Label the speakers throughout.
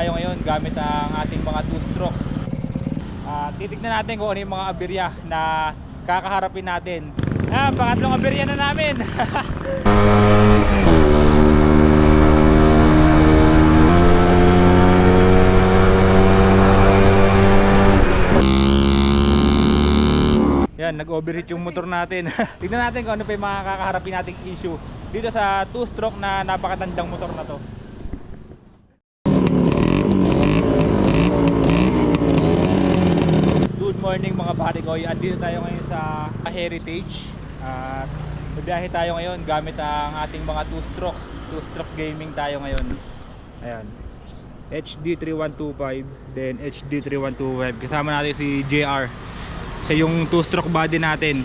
Speaker 1: tayo ngayon gamit ang ating mga two-stroke. At titignan natin kung ano yung mga aberya na kakaharapin natin. Ah, pangatlong aberya na namin. Yan, nag-overheat yung motor natin. Tignan natin kung ano pa yung mga kakaharapin nating issue dito sa two-stroke na napakatandang motor na to. Good morning mga pare ko. Andito tayo ngayon sa Heritage. At bibiyahe tayo ngayon gamit ang ating mga two-stroke. Two-stroke gaming tayo ngayon. Ayan. HD 3125 then HD 3125 kasama natin si JR siya yung two-stroke body natin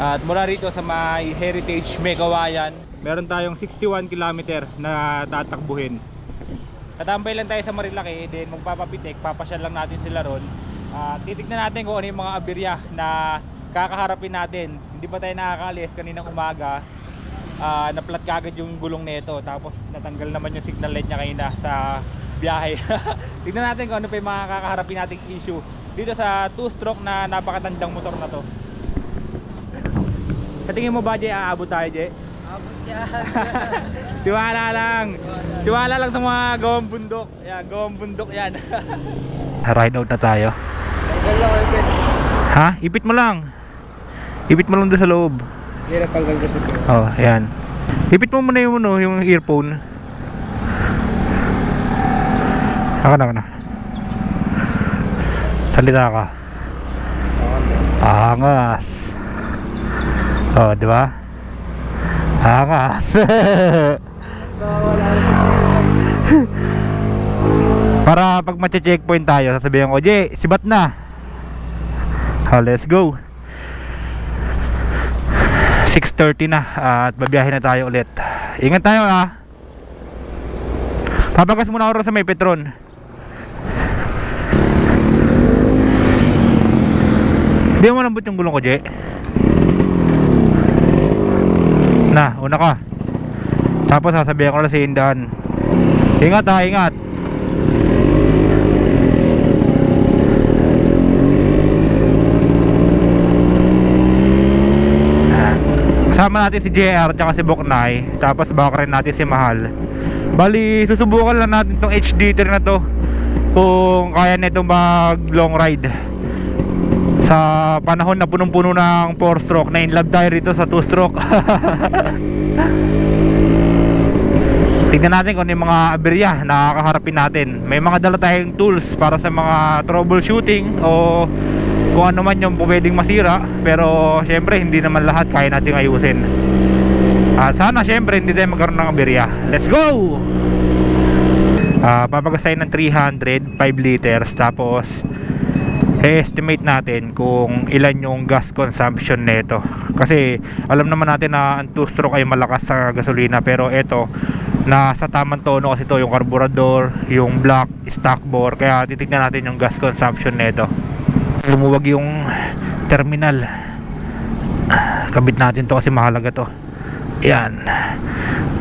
Speaker 1: at mula rito sa may Heritage Megawayan meron tayong 61 km na tatakbuhin tatambay lang tayo sa Marilaki then magpapapitik papasyal lang natin sila ron at titignan natin kung ano yung mga aberya na kakaharapin natin hindi pa tayo nakakaalis kaninang umaga uh, naplat kagad yung gulong nito tapos natanggal naman yung signal light niya kanina sa biyahe tignan natin kung ano pa yung mga kakaharapin nating issue dito sa two-stroke na napakatandang motor na to sa tingin mo ba Jay aabot tayo Jay?
Speaker 2: Abot yan.
Speaker 1: Tiwala lang. Tiwala lang sa mga gawang bundok. Yan, gawang bundok yan. Ride out na tayo.
Speaker 2: Ay pet.
Speaker 1: Ha? Ipit mo lang. Ipit mo lang doon sa loob.
Speaker 2: Hindi na tanggal kasi ito.
Speaker 1: Oh, ayan. Ipit mo muna yung, ano, yung earphone. Ako na, ako na. Salita ka. Angas. Oh, di ba? Angas. Para pag mache-checkpoint tayo, sasabihin ko, Jay, sibat na. Oh, let's go. 6.30 na at babiyahe na tayo ulit. Ingat tayo ha. Papagas muna ako sa may Petron. Hindi mo malambot yung gulong ko, Jay. Na, una ka. Tapos sasabihin ko na si Indan. Ingat ha, ingat. Ah. Kasama natin si JR tsaka si Boknay Tapos baka rin natin si Mahal. Bali, susubukan lang natin tong HD3 na to Kung kaya nito mag long ride. Sa panahon na punong-puno ng 4 stroke Na in love tayo rito sa 2 stroke Tingnan natin kung ano yung mga aberya na kakaharapin natin. May mga dala tayong tools para sa mga troubleshooting O kung ano man yung pwedeng masira Pero syempre hindi naman lahat kaya natin ayusin. At sana syempre hindi tayo magkaroon ng aberya. Let's go! Ah, papagas tayo ng 300 5 liters Tapos estimate natin kung ilan yung gas consumption nito kasi alam naman natin na ang two stroke ay malakas sa gasolina pero ito nasa tamang tono kasi ito yung carburetor yung block stock bore kaya titignan natin yung gas consumption nito lumuwag yung terminal. Kabit natin to kasi mahalaga to. Yan.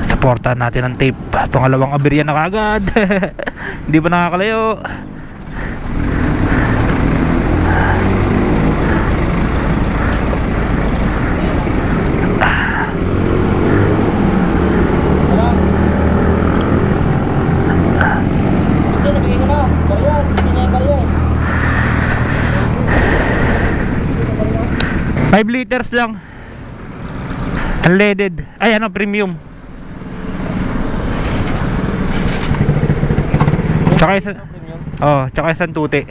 Speaker 1: Supportan natin ng tape. Pangalawang aberya na kagad hindi pa nakakalayo Five liters lang. Unleaded. Ay ano premium. Tsaka isa Oh, tsaka isang tuti.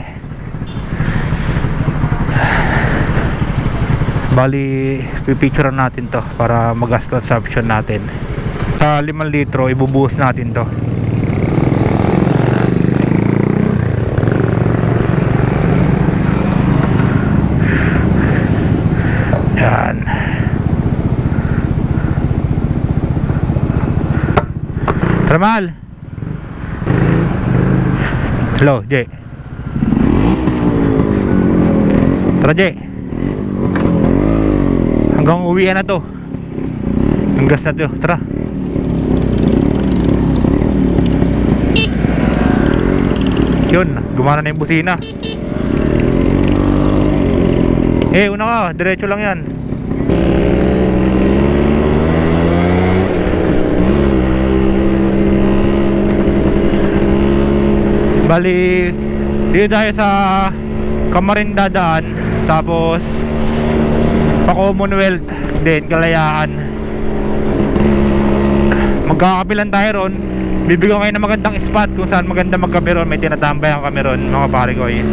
Speaker 1: Bali pipicturean natin to Para mag-gas consumption natin. Sa 5 litro ibubuhos natin to Tara mahal. Hello, Jay. Tara, Jay. Hanggang uwian na to. Yung gas na to. Tara. Yun, gumana na yung busina. Eh, una ka, diretso lang yan. Bali, dito tayo sa Kamarin dadaan, tapos pa Commonwealth din, Kalayaan. Magkakapilan tayo ron. Bibigyan kayo ng magandang spot kung saan maganda magkape ron. May tinatambayan kami ron, mga pare ko eh.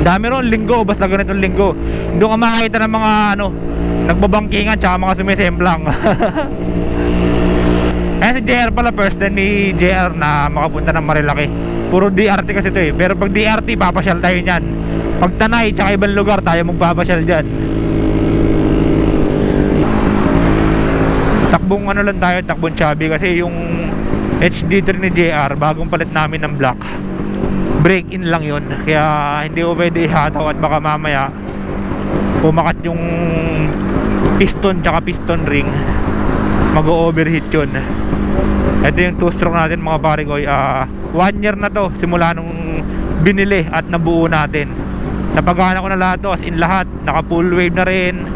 Speaker 1: Dami ron, linggo, basta ganitong linggo. Doon ka makakita ng mga ano, nagbabangkingan tsaka mga sumisemplang. Eh si JR pala first time ni JR na makapunta ng Marilaki. Puro DRT kasi to eh. Pero pag DRT, papasyal tayo niyan. Pag Tanay, tsaka ibang lugar, tayo magpapasyal dyan. Takbong ano lang tayo, takbong chubby kasi yung HD3 ni JR, bagong palit namin ng black. Break in lang yun. Kaya hindi ko pwede ihataw at baka mamaya pumakat yung piston tsaka piston ring mag-overheat yun ito yung two stroke natin mga pare ko. Ah one year na to simula nung binili at nabuo natin. Napagana ko na lahat to as in lahat. Naka full wave na rin.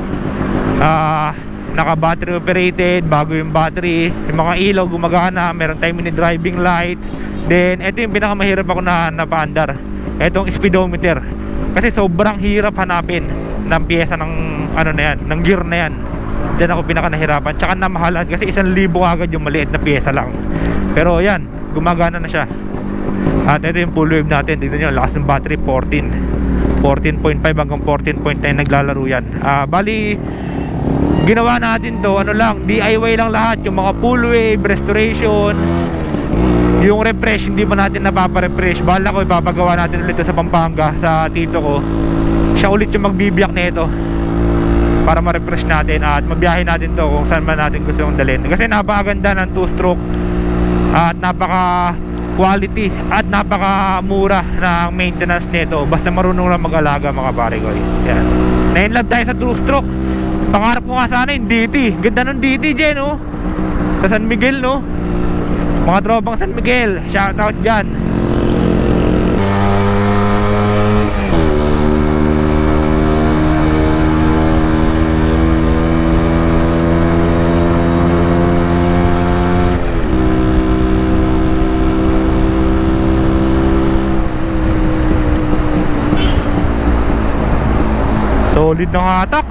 Speaker 1: Ah naka battery operated bago yung battery. Yung mga ilaw gumagana. Meron time ni driving light. Then ito yung pinakamahirap ako na napaandar. Itong speedometer. Kasi sobrang hirap hanapin ng pyesa ng ano na yan ng gear na yan Diyan ako pinaka nahirapan Tsaka namahalan kasi isang libo agad yung maliit na pyesa lang. Pero yan, gumagana na siya. At ito yung full wave natin. Tignan nyo, lakas ng battery 14 14.5 hanggang 14.9 naglalaro yan. Ah, Bali Ginawa natin to, ano lang DIY lang lahat, yung mga full wave Restoration Yung refresh, hindi pa natin napapa-refresh. Bala ko, ipapagawa natin ulit to sa Pampanga Sa tito ko. Siya ulit yung magbibiyak nito para ma-refresh natin at mabiyahe natin to kung saan man natin gusto yung dalhin. Kasi napakaganda ng two stroke at napaka quality at napaka mura ng maintenance nito. Basta marunong lang mag-alaga mga pare ko. Yan. Na-inlove tayo sa two stroke pangarap ko nga sana yung DT ganda ng DT dyan no sa San Miguel no? Mga tropang San Miguel. Shout out dyan Solid ng hatak.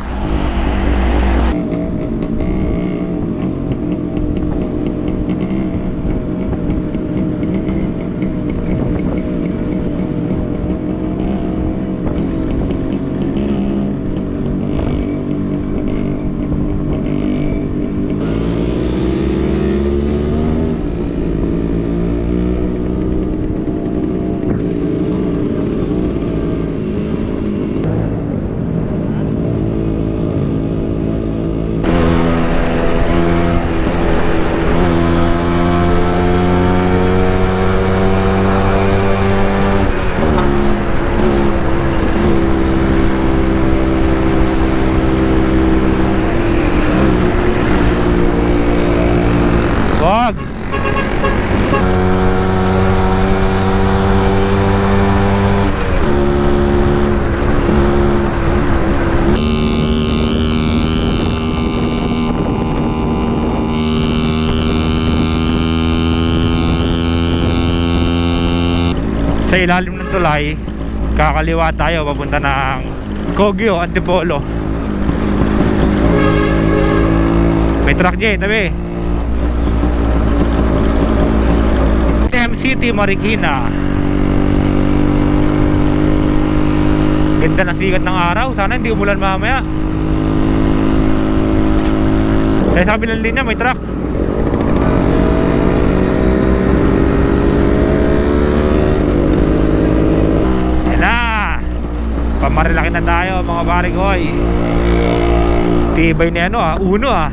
Speaker 1: Sa ilalim ng tulay, kakaliwa tayo papunta ng Kogyo, Antipolo. May truck dyan, tabi. SM City, Marikina Ganda ng sikat ng araw Sana hindi umulan mamaya Eh sabi ng linya may truck Yan na Pamarilaki na tayo mga barikoy Tibay ni ano ah Uno ah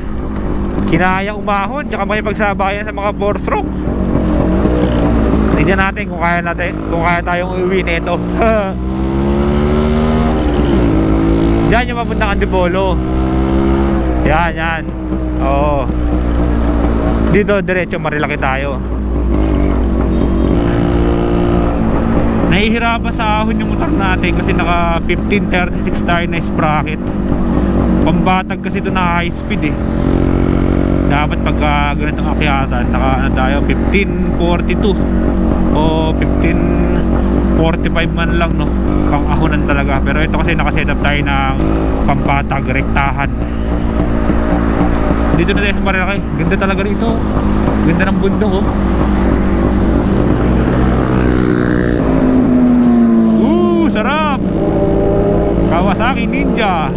Speaker 1: Kinaya umahon Tsaka may pagsabayan sa mga 4 stroke Tignan natin kung kaya natin kung kaya tayong uwi nito. yan yung mapuntang Antipolo. Yan, yan. Oo. Dito diretso marilaki tayo. Nahihirapan sa ahon yung motor natin kasi naka 1536 tayo na sprocket. Pambatag kasi doon na high speed eh. Dapat pagka ganitong akyatan, naka ano tayo, 1542 o 1545 man lang no. Pang ahonan talaga. Pero ito kasi nakaset up tayo ng pambatag, rektahan. Dito na tayo sa Marilaki. Ganda talaga rito. Ganda ng bundok oh. Uh, sarap! Ninja.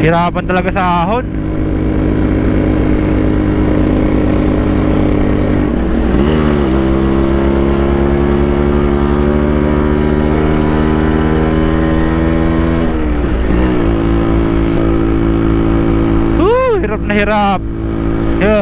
Speaker 1: Hirapan talaga sa ahon. Woo, hirap na hirap. Dugs.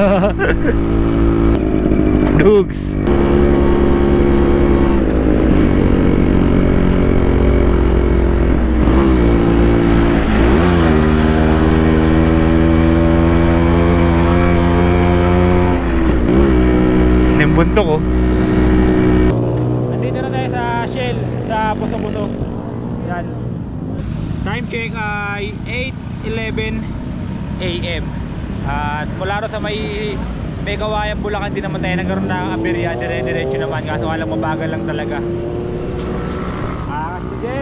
Speaker 1: Yung bundok oh. Andito na tayo sa Shell sa Buso-Buso. Yan. Time check ay 8:11 AM. At mula ro sa may kawayan Bulacan din naman tayo nagkaroon ng aberya dire-diretso naman kaso alam mabagal lang talaga. Ah, sige.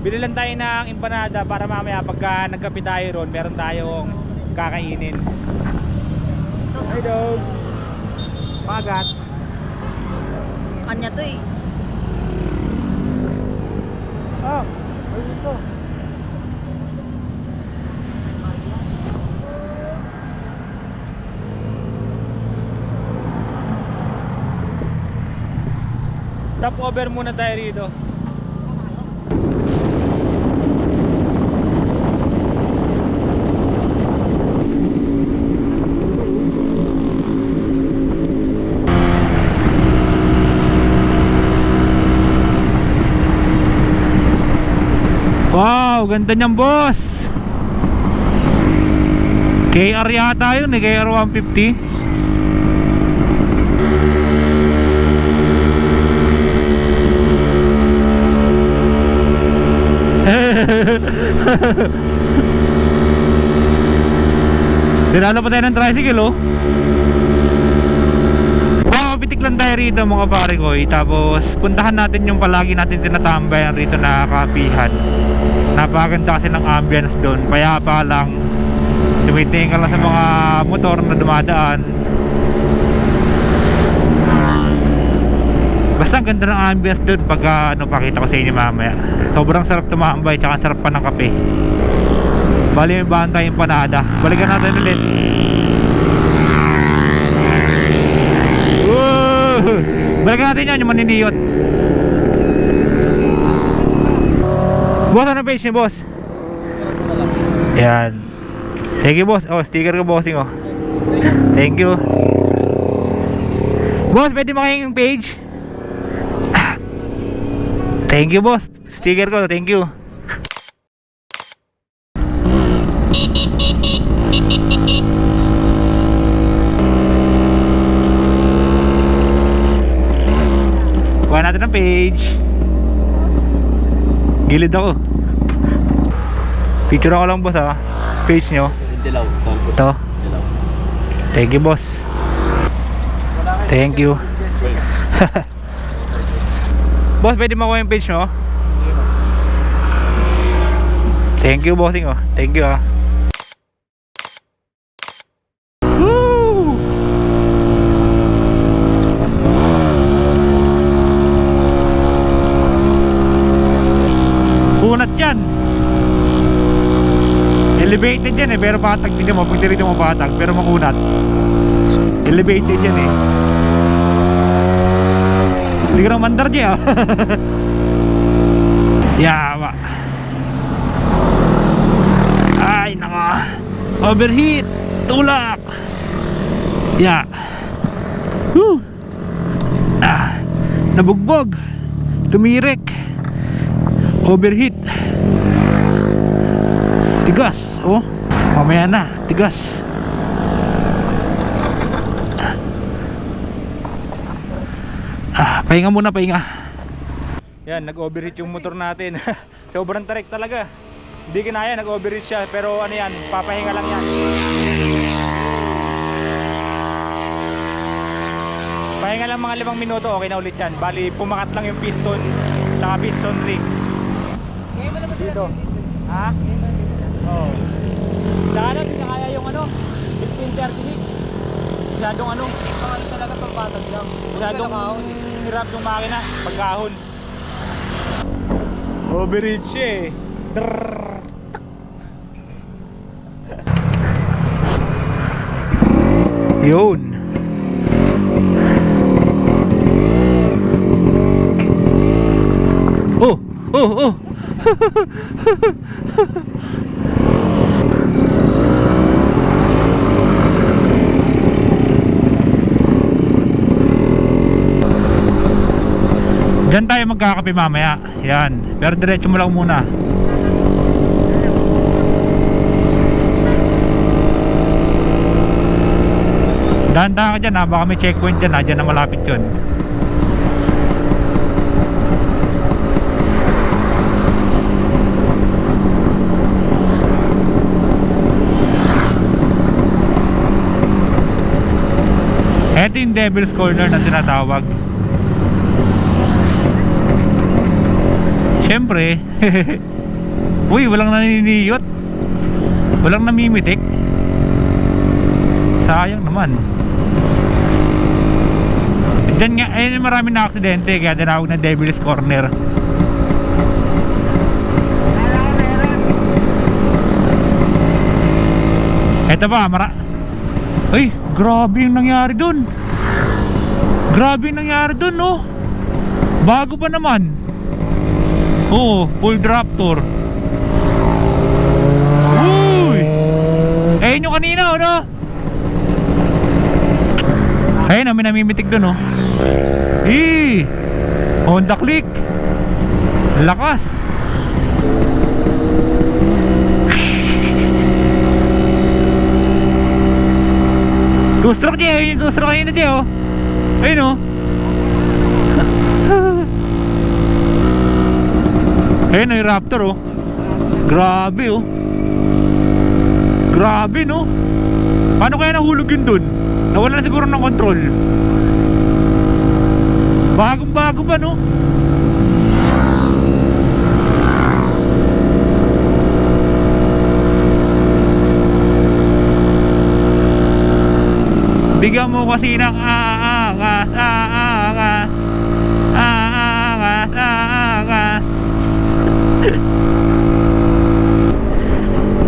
Speaker 1: Binilan tayo ng empanada para mamaya pagka nagkape tayo ron, meron tayong kakainin. Hi dog. Pagat.
Speaker 3: Kanya to eh.
Speaker 1: Ah, ay dito. Stop over muna tayo rito. Wow, ganda niyan boss. KR yata yun eh, KR 150. Dinalo pa tayo ng tricycle oh. Wow, pitik lang tayo rito mga pare ko eh. Tapos puntahan natin yung palagi natin tinatambayan rito na kapihan. Napakaganda kasi ng ambience doon. Payapa lang. Tumitingin ka lang sa mga motor na dumadaan. Basta ang ganda ng ambience doon pag ah, ano, pakita ko sa inyo mamaya. Sobrang sarap tumambay tsaka sarap pa ng kape. Bali may bahan tayong panada. Balikan natin ulit. Woo! Balikan natin yan, yung maniniyot. Boss, ano page niyo, boss? Yan. Thank you, boss. Oh, sticker ko, bossing, oh. Thank you. Boss, pwede makingin yung page? Ah. Thank you, boss. Sticker ko, thank you. Kuha natin ng page. Gilid ako. Picture ako lang boss ha. Page nyo. Ito. Thank you boss. Thank you. boss, pwede makuha yung page nyo? Thank you bossing oh. Thank you ah. Woo! Kunat yan. Elevated yan eh, pero patag din mo. Pag dito mo patag, pero makunat. Elevated yan eh. Hindi ka nang mandar dyan ah. Yawa. Ay, naka. Overheat. Tulak. Ya. Whew. Ah. nabugbog tumirek overheat tigas oh mamaya na tigas pahinga muna pahinga. Yan nag overheat yung motor natin. Sobrang tarik talaga. Hindi kinaya nag overheat siya. Pero ano yan papahinga lang yan. Pahinga lang mga limang minuto okay na ulit yan. Bali pumakat lang yung piston saka piston ring. Dito. Ha? oo. Oh. saka na hindi na kaya yung ano 1530 masyadong ano.
Speaker 2: Mahal talaga pang batag lang.
Speaker 1: masyadong
Speaker 2: eh.
Speaker 1: Hirap yung makina pagkahon overheat siya eh. Drrrr. yun. Oh oh oh Diyan tayo magkakape mamaya. Yan. Pero diretso mo lang muna. Dahan-dahan ka dyan ha. Baka may checkpoint dyan ha. Dyan na malapit yun. Ito yung Devil's Corner na tinatawag. Siyempre. Uy, walang naniniyot. Walang namimitik. Sayang naman. Diyan nga, ayun marami na aksidente kaya tinawag na Devil's Corner. Eto ba, mara... Ay, grabe yung nangyari dun. Grabe yung nangyari dun, no? Bago pa naman. Oo, full Raptor. Uy! Ayun yung kanina, ano? Ayun, na, may namimitik dun, oh. Eh! Honda Click. Lakas. Two stroke niya, ayun yung two stroke kanina niya, oh. Ayun, oh. Ayun yung Raptor oh. Grabe oh. Grabe no. Paano kaya nahulog yun dun? Nawala na siguro ng control. Bagong bago pa no. Bigyan mo kasi ng aangas,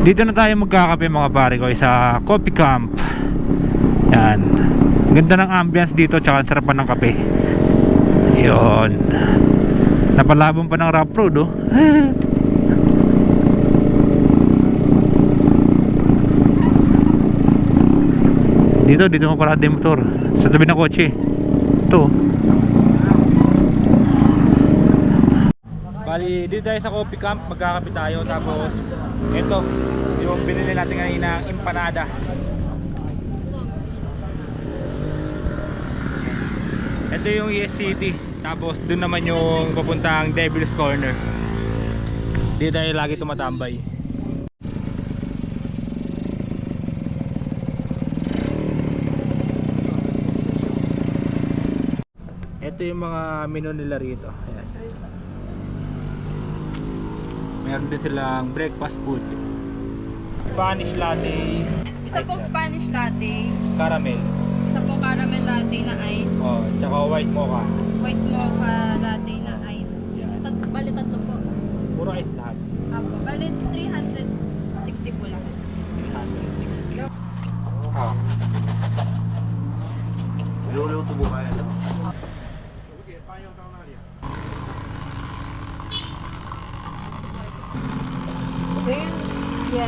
Speaker 1: Dito na tayo magkakape mga pare ko sa Coffee Camp. Yan. Ganda ng ambience dito tsaka sarapan ng kape. Yun. Napalabong pa ng rough road oh. dito, dito mo parada yung motor. Sa tabi ng kotse. Ito. Bali, dito tayo sa coffee camp, magkakape tayo tapos ito, yung binili natin kanina empanada. Ito yung ES City, tapos doon naman yung papuntang Devil's Corner. Dito tayo lagi tumatambay. Ito yung mga menu nila rito. Ayan. Meron din silang breakfast food. Spanish latte,
Speaker 3: Isa pong Spanish latte,
Speaker 1: caramel.
Speaker 3: isa pong caramel latte na ice,
Speaker 1: Oh, tsaka white mocha.
Speaker 3: white mocha latte na ice.
Speaker 1: Yan.
Speaker 3: Tat bali tatlo po.
Speaker 1: Puro ice lahat.
Speaker 3: Apo, bali 360 po lang.
Speaker 1: 360. Oh.
Speaker 3: Yan eh. May pagtingin ka na kayo, Wak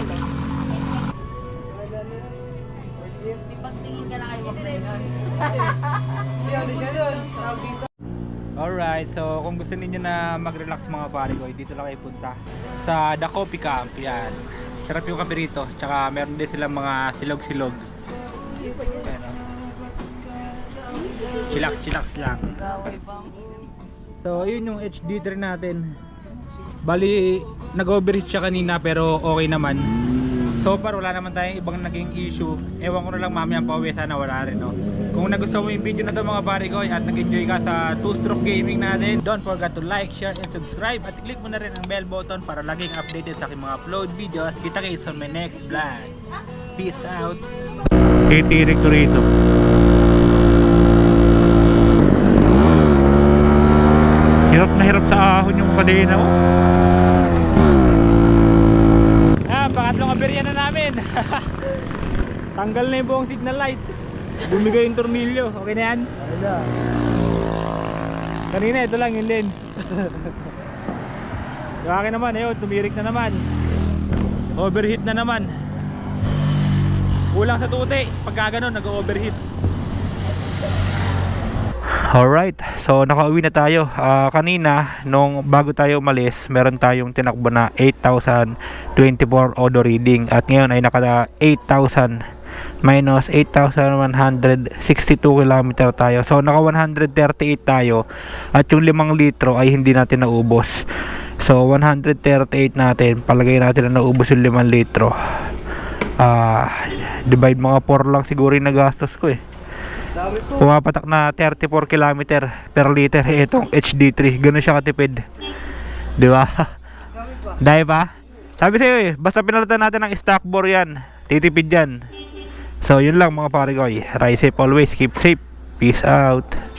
Speaker 3: na yun.
Speaker 2: Yan, yan, yan. Tawag dito.
Speaker 1: Alright. So kung gusto niyo na mag-relax mga pare ko, dito lang kayo punta sa The Coffee Camp. Yan. Sarap yung kape rito. Tsaka meron din silang mga silog-silog. Ayan, oh. Lang. So, yun yung HD3 natin. Bali, nag-overheat siya kanina pero okay naman. So far, wala naman tayong ibang naging issue. Ewan ko na lang mamaya pauwi sana wala rin, no? Kung nagustuhan mo yung video na to mga pare ko at nag-enjoy ka sa two-stroke gaming natin, don't forget to like, share, and subscribe at click mo na rin ang bell button para laging updated sa aking mga upload videos. Kita kayo on my next vlog. Peace out! Titirik to rito. Hirap na hirap sa ahon yung kadena mo. Ah, pangatlong na namin. Tanggal na yung buong signal light. Bumigay yung tornilyo. Okay na yan?
Speaker 2: Wala.
Speaker 1: Kanina ito lang yung lens. yung akin naman, ayun, tumirik na naman. Overheat na naman. Kulang sa tute. Pagka ganun, nag-overheat. Alright, so nakauwi na tayo. Ah, kanina, nung bago tayo umalis, meron tayong tinakbo na 8,024 odo reading. At ngayon ay naka 8,000 minus 8,162 km tayo. So naka 138 tayo. At yung 5 litro ay hindi natin naubos. So 138 natin, palagay natin na naubos yung 5 litro. Ah, divide mga 4 lang siguro yung nagastos ko eh. Pumapatak na 34 km per liter itong HD3 ganun siya katipid. Di ba? Dahil pa sabi sa'yo eh basta pinalitan natin ng stock bore yan titipid yan. So yun lang mga pare ko. Ride safe always. Keep safe. Peace out